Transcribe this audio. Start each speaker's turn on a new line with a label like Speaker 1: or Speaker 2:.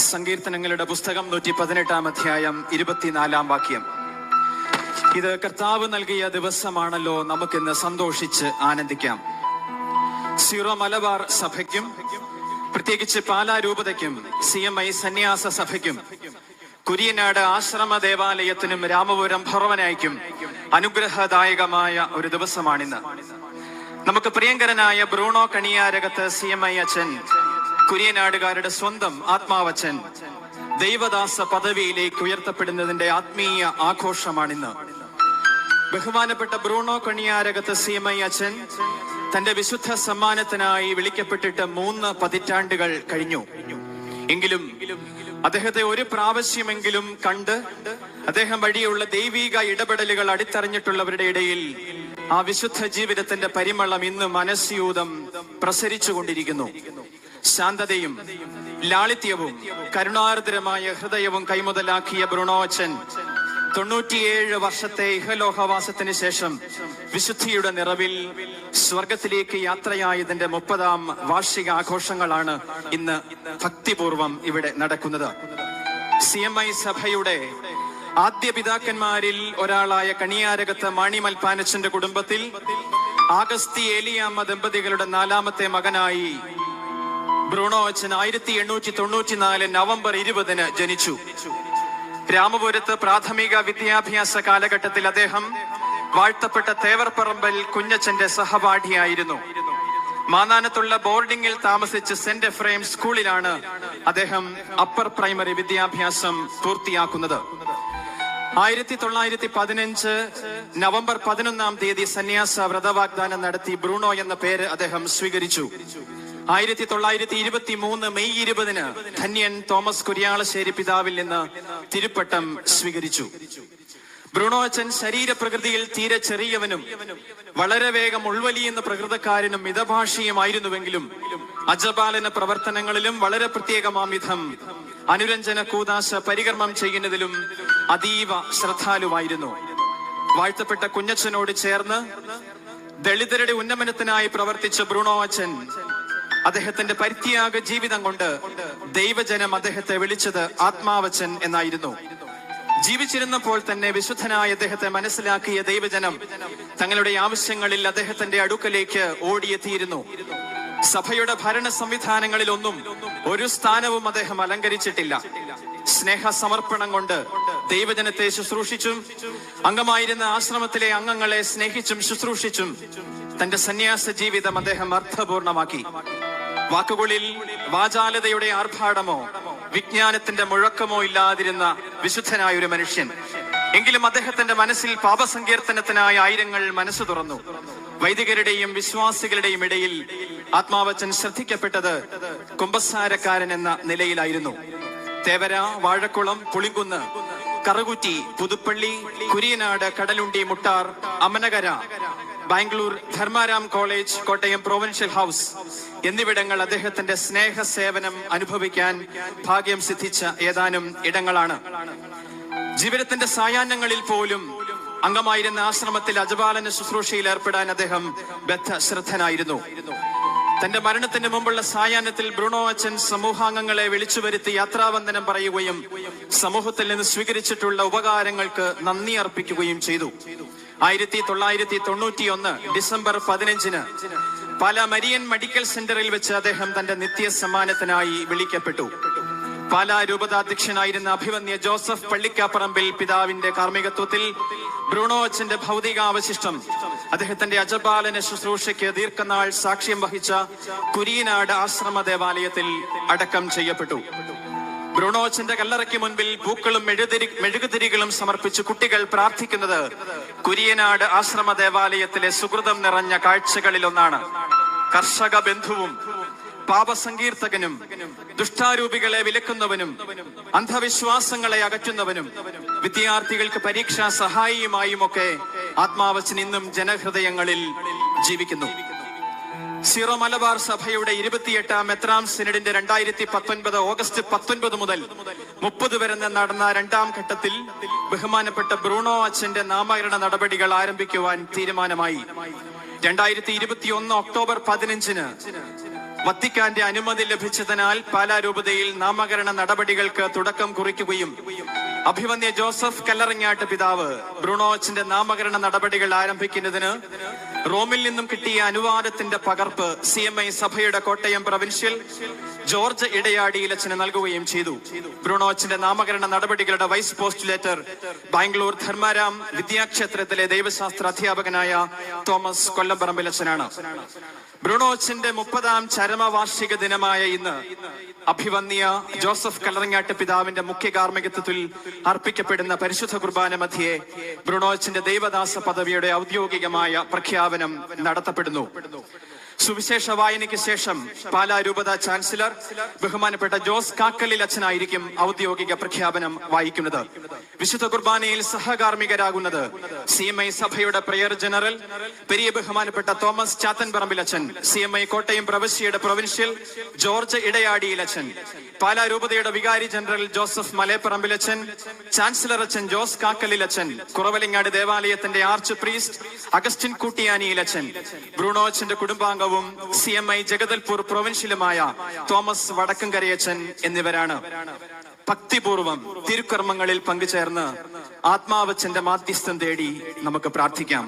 Speaker 1: സങ്കീർത്തനങ്ങളുടെ പുസ്തകം നൂറ്റി പതിനെട്ടാം അധ്യായം ഇരുപത്തിനാലാം വാക്യം. ഇത് കർത്താവ് നൽകിയ ദിവസമാണല്ലോ നമുക്കിന്ന് സന്തോഷിച്ച് ആനന്ദിക്കാം. സീറോ മലബാർ സഭയ്ക്കും പ്രത്യേകിച്ച് പാലാ രൂപതയ്ക്കും സി എം ഐ സന്യാസ സഭയ്ക്കും കുര്യനാട് ആശ്രമ ദേവാലയത്തിനും രാമപുരം ഭർവനായിക്കും അനുഗ്രഹദായകമായ ഒരു ദിവസമാണിന്ന്. നമുക്ക് പ്രിയങ്കരനായ Bruno Kaniyarakath C M I അച്ഛൻ കുര്യനാടുകാരുടെ സ്വന്തം ആത്മാവച്ചൻ ദൈവദാസ പദവിയിലേക്ക് ഉയർത്തപ്പെടുന്നതിന്റെ ആത്മീയ ആഘോഷമാണിന്ന്. ബഹുമാനപ്പെട്ട Bruno Kaniyarakath C M I അച്ഛൻ തന്റെ വിശുദ്ധ സമ്മാനത്തിനായി വിളിക്കപ്പെട്ടിട്ട് മൂന്ന് പതിറ്റാണ്ടുകൾ കഴിഞ്ഞു. എങ്കിലും അദ്ദേഹത്തെ ഒരു പ്രാവശ്യമെങ്കിലും കണ്ട് അദ്ദേഹം വഴിയുള്ള ദൈവിക ഇടപെടലുകൾ അടിത്തറിഞ്ഞിട്ടുള്ളവരുടെ ഇടയിൽ ആ വിശുദ്ധ ജീവിതത്തിന്റെ പരിമളം ഇന്ന് മനസ്യൂതം പ്രസരിച്ചുകൊണ്ടിരിക്കുന്നു. ശാന്തതയും ലാളിത്യവും കരുണാർദ്രമായ ഹൃദയവും കൈമുതലാക്കിയ ബ്രുണോച്ചൻ തൊണ്ണൂറ്റിയേഴ് വർഷത്തെ ഇഹലോഹവാസത്തിന് ശേഷം വിശുദ്ധിയുടെ നിറവിൽ സ്വർഗത്തിലേക്ക് യാത്രയായതിന്റെ മുപ്പതാം വാർഷിക ആഘോഷങ്ങളാണ് ഇന്ന് ഭക്തിപൂർവം ഇവിടെ നടക്കുന്നത്. സി എം ഐ സഭയുടെ ആദ്യ പിതാക്കന്മാരിൽ ഒരാളായ കണിയാരകത്ത് മാണിമൽ പാനച്ചന്റെ കുടുംബത്തിൽ ആഗസ്തി ഏലിയാമ്മ ദമ്പതികളുടെ നാലാമത്തെ മകനായി ബ്രൂണോ അച്ഛൻ ആയിരത്തി എണ്ണൂറ്റി തൊണ്ണൂറ്റിനാല് നവംബർ ഇരുപതിന് ജനിച്ചു. രാമപുരത്ത് പ്രാഥമിക വിദ്യാഭ്യാസ കാലഘട്ടത്തിൽ അദ്ദേഹം വാഴ്ത്തപ്പെട്ട തേവർപ്പറമ്പൽ കുഞ്ഞച്ചന്റെ സഹപാഠിയായിരുന്നു. മാനാനത്തുള്ള ബോർഡിംഗിൽ താമസിച്ച് സെന്റ് എഫ്രൈം സ്കൂളിലാണ് അദ്ദേഹം അപ്പർ പ്രൈമറി വിദ്യാഭ്യാസം പൂർത്തിയാക്കുന്നത്. ആയിരത്തി തൊള്ളായിരത്തി പതിനഞ്ച് നവംബർ പതിനൊന്നാം തീയതി സന്യാസ വ്രതവാഗ്ദാനം നടത്തി ബ്രൂണോ എന്ന പേര് അദ്ദേഹം സ്വീകരിച്ചു. ആയിരത്തി തൊള്ളായിരത്തി ഇരുപത്തി മൂന്ന് മെയ് ഇരുപതിന് ധന്യൻ തോമസ് കുര്യാളശ്ശേരി പിതാവിൽ നിന്ന് തിരുപ്പട്ടം സ്വീകരിച്ചു. ബ്രൂണോ അച്ഛൻ ശരീരപ്രകൃതിയിൽ തീരെ ചെറിയവനും വളരെ വേഗം ഉൾവലിയുന്ന പ്രകൃതക്കാരനും മിതഭാഷിയുമായിരുന്നുവെങ്കിലും അജപാലന പ്രവർത്തനങ്ങളിലും വളരെ പ്രത്യേകമാം വിധം അനുരഞ്ജന കൂതാശ പരികർമ്മം ചെയ്യുന്നതിലും അതീവ ശ്രദ്ധാലുവായിരുന്നു. വാഴ്ത്തപ്പെട്ട കുഞ്ഞച്ചനോട് ചേർന്ന് ദളിതരുടെ ഉന്നമനത്തിനായി പ്രവർത്തിച്ച ബ്രൂണോ അച്ഛൻ അദ്ദേഹത്തിന്റെ പരിത്യാഗ ജീവിതം കൊണ്ട് ദൈവജനം അദ്ദേഹത്തെ വിളിച്ചത് ആത്മാവച്ചൻ എന്നായിരുന്നു. ജീവിച്ചിരുന്നപ്പോൾ തന്നെ വിശുദ്ധനായ അദ്ദേഹത്തെ മനസ്സിലാക്കിയ ദൈവജനം തങ്ങളുടെ ആവശ്യങ്ങളിൽ അദ്ദേഹത്തിന്റെ അടുക്കലേക്ക് ഓടിയെത്തിയിരുന്നു. സഭയുടെ ഭരണ സംവിധാനങ്ങളിലൊന്നും ഒരു സ്ഥാനവും അദ്ദേഹം അലങ്കരിച്ചിട്ടില്ല. സ്നേഹ സമർപ്പണം കൊണ്ട് ദൈവജനത്തെ ശുശ്രൂഷിച്ചും അംഗമായിരുന്ന ആശ്രമത്തിലെ അംഗങ്ങളെ സ്നേഹിച്ചും ശുശ്രൂഷിച്ചും തന്റെ സന്യാസ ജീവിതം അദ്ദേഹം അർത്ഥപൂർണമാക്കി. വാക്കുകളിൽ വാചാലതയുടെ ആർഭാടമോ വിജ്ഞാനത്തിന്റെ മുഴക്കമോ ഇല്ലാതിരുന്ന വിശുദ്ധനായ ഒരു മനുഷ്യൻ. എങ്കിലും അദ്ദേഹത്തിന്റെ മനസ്സിൽ പാപസങ്കീർത്തനത്തിനായ ആയിരങ്ങൾ മനസ്സ് തുറന്നു. വൈദികരുടെയും വിശ്വാസികളുടെയും ഇടയിൽ ആത്മാവച്ചൻ ശ്രദ്ധിക്കപ്പെട്ടത് കുമ്പസാരക്കാരൻ എന്ന നിലയിലായിരുന്നു. Thevara Vazhakulam Pulinkunnu Karukutty Puthuppally Kuriyanad Kadalundi Muttar Amanakara Bangalore Dharmaram college Kottayam provincial house എന്നിവിടങ്ങൾ അദ്ദേഹത്തിന്റെ സ്നേഹ സേവനം അനുഭവിക്കാൻ ഭാഗ്യം സിദ്ധിച്ച ഏതാനും ഇടങ്ങളാണ്. ജീവിതത്തിന്റെ സായാഹ്നങ്ങളിൽ പോലും അംഗമായിരുന്ന ആശ്രമത്തിൽ അജപാലന ശുശ്രൂഷയിൽ ഏർപ്പെടാൻ അദ്ദേഹം ബദ്ധശ്രദ്ധനായിരുന്നു. തന്റെ മരണത്തിന് മുമ്പുള്ള സായാഹ്നത്തിൽ ബ്രൂണോ അച്ഛൻ സമൂഹാംഗങ്ങളെ വിളിച്ചു വരുത്തി യാത്രാവന്ദനം പറയുകയും സമൂഹത്തിൽ നിന്ന് സ്വീകരിച്ചിട്ടുള്ള ഉപകാരങ്ങൾക്ക് നന്ദി അർപ്പിക്കുകയും ചെയ്തു. ആയിരത്തി തൊള്ളായിരത്തി തൊണ്ണൂറ്റി ഒന്ന് ഡിസംബർ പതിനഞ്ചിന് പല മരിയൻ മെഡിക്കൽ സെന്ററിൽ വെച്ച് അദ്ദേഹം തന്റെ നിത്യ സമ്മാനത്തിനായി വിളിക്കപ്പെട്ടു. പാല രൂപതാധ്യക്ഷനായിരുന്ന അഭിമന്യ ജോസഫ് പള്ളിക്കാപ്പറമ്പിൽ പിതാവിന്റെ കാർമ്മികത്വത്തിൽ ബ്രൂണോ അച്ഛന്റെ ഭൗതികാവശിഷ്ടം അദ്ദേഹത്തിന്റെ അജപാലന ശുശ്രൂഷയ്ക്ക് ദീർഘനാൾ സാക്ഷ്യം വഹിച്ച കുരിയനാട് ആശ്രമ ദേവാലയത്തിൽ അടക്കം ചെയ്യപ്പെട്ടു. ബ്രൂണോച്ചന്റെ കല്ലറയ്ക്ക് മുൻപിൽ പൂക്കളും മെഴുതിരി മെഴുകുതിരികളും സമർപ്പിച്ച് കുട്ടികൾ പ്രാർത്ഥിക്കുന്നത് കുരിയനാട് ആശ്രമ ദേവാലയത്തിലെ സുഹൃതം നിറഞ്ഞ കാഴ്ചകളിലൊന്നാണ്. കർഷക ബന്ധുവും പാപസങ്കീർത്തകനും ദുഷ്ടാരൂപികളെ വിലക്കുന്നവനും അന്ധവിശ്വാസങ്ങളെ അകറ്റുന്നവനും വിദ്യാർത്ഥികൾക്ക് പരീക്ഷാ സഹായിയുമായുമൊക്കെ ആത്മാവച്ചൻ ഇന്നും ജനഹൃദയങ്ങളിൽ ജീവിക്കുന്നു. സിറോ മലബാർ സഭയുടെ ഇരുപത്തിയെട്ടാം എത്രാം സിനഡിന്റെ രണ്ടായിരത്തി പത്തൊൻപത് ഓഗസ്റ്റ് പത്തൊൻപത് മുതൽ മുപ്പത് വരെ നടന്ന രണ്ടാം ഘട്ടത്തിൽ ബഹുമാനപ്പെട്ട ബ്രൂണോ അച്ഛന്റെ നാമകരണ നടപടികൾ ആരംഭിക്കുവാൻ തീരുമാനമായി. രണ്ടായിരത്തി ഇരുപത്തി ഒന്ന് ഒക്ടോബർ പതിനഞ്ചിന് വത്തിക്കാന്റെ അനുമതി ലഭിച്ചതിനാൽ പാലാ രൂപതയിൽ നാമകരണ നടപടികൾക്ക് തുടക്കം കുറിക്കുകയും അഭിമന്യ ജോസഫ് കല്ലറങ്ങാട്ട് പിതാവ് ബ്രൂണോച്ചിന്റെ നാമകരണ നടപടികൾ ആരംഭിക്കുന്നതിന് റോമിൽ നിന്നും കിട്ടിയ അനുവാദത്തിന്റെ പകർപ്പ് സി എം ഐ സഭയുടെ കോട്ടയം പ്രവിൻഷ്യൽ ജോർജ് ഇടയാടിയിൽ ഇടയാടിയിലച്ചന് നൽകുകയും ചെയ്തു. ബ്രൂണോച്ചിന്റെ നാമകരണ നടപടികളുടെ വൈസ് പോസ്റ്റുലേറ്റർ ബാംഗ്ലൂർ ധർമാരാം വിദ്യാക്ഷേത്രത്തിലെ ദൈവശാസ്ത്ര അധ്യാപകനായ തോമസ് കൊല്ലംപറമ്പിലച്ചനാണ് ബ്രൂണോച്ചിന്റെ മുപ്പതാം ചരമവാർഷിക ദിനമായ ഇന്ന് അഭിവന്യ ജോസഫ് കല്ലറങ്ങാട്ട് പിതാവിന്റെ മുഖ്യ കാർമ്മികത്വത്തിൽ അർപ്പിക്കപ്പെടുന്ന പരിശുദ്ധ കുർബാന മധ്യേ ബ്രുണോച്ചിന്റെ ദൈവദാസ പദവിയുടെ ഔദ്യോഗികമായ പ്രഖ്യാപനം നടത്തപ്പെടുന്നു. സുവിശേഷ വായനയ്ക്ക് ശേഷം പാലാ രൂപത ചാൻസലർ ബഹുമാനപ്പെട്ട ജോസ് കാക്കലിൽ അച്ഛനായിരിക്കും ഔദ്യോഗിക പ്രഖ്യാപനം വായിക്കുന്നത്. വിശുദ്ധ കുർബാനയിൽ സഹകാർമ്മികരാകുന്നത് സി എം ഐ സഭയുടെ പ്രയർ ജനറൽ പെരിയ ബഹുമാനപ്പെട്ട തോമസ് ചാത്തൻപറമ്പിൽ അച്ഛൻ സി എം ഐ കോട്ടയം പ്രവിശ്യയുടെ പ്രൊവിൻഷ്യൽ ജോർജ് ഇടയാടിയിൽ അച്ഛൻ പാലാ രൂപതയുടെ വികാരി ജനറൽ ജോസഫ് മലയപ്പറമ്പിൽ അച്ഛൻ ചാൻസലർ അച്ഛൻ ജോസ് കാക്കലിൽ അച്ഛൻ കുറവലിങ്ങാട് ദേവാലയത്തിന്റെ ആർച്ച് പ്രീസ്റ്റ് അഗസ്റ്റിൻ കൂട്ടിയാനിയിൽ അച്ഛൻ ബ്രൂണോ അച്ഛന്റെ കുടുംബാംഗവും സി എം ഐ ജഗദൽപൂർ പ്രൊവിൻഷ്യലുമായ തോമസ് വടക്കങ്കരയച്ചൻ എന്നിവരാണ്. ഭക്തിപൂർവം തിരുക്കർമ്മങ്ങളിൽ പങ്കുചേർന്ന് ആത്മാവച്ചന്റെ മാധ്യസ്ഥം തേടി നമുക്ക് പ്രാർത്ഥിക്കാം.